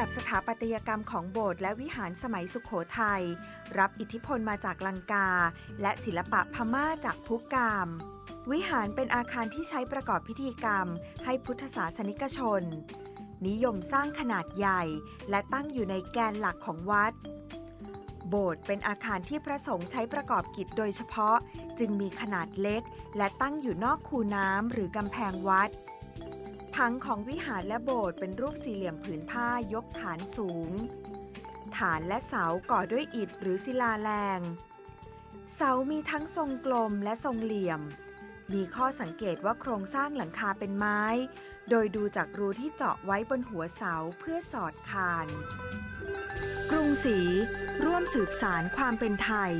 แบบสถาปัตยกรรมของโบสถ์และวิหารสมัยสุขโขทัยรับอิทธิพลมาจากลังกา และศิลปะพม่าจากพุกาม วิหารเป็นอาคารที่ใช้ประกอบพิธีกรรม ให้พุทธศาสนิกชน นิยมสร้างขนาดใหญ่ และตั้งอยู่ในแกนหลักของวัด โบสถ์เป็นอาคารที่พระสงฆ์ใช้ประกอบกิจโดยเฉพาะ จึงมีขนาดเล็ก และตั้งอยู่นอกคูน้ำหรือกำแพงวัด ผังของวิหารและโบสถ์เป็นรูปสี่เหลี่ยมผืนผ้ายกฐานสูง ฐานและเสาก่อด้วยอิฐหรือศิลาแรง เสามีทั้งทรงกลมและทรงเหลี่ยม มีข้อสังเกตว่าโครงสร้างหลังคาเป็นไม้ โดยดูจากรูที่เจาะไว้บนหัวเสาเพื่อสอดคาน กรุงศรีร่วมสืบสารความเป็นไทย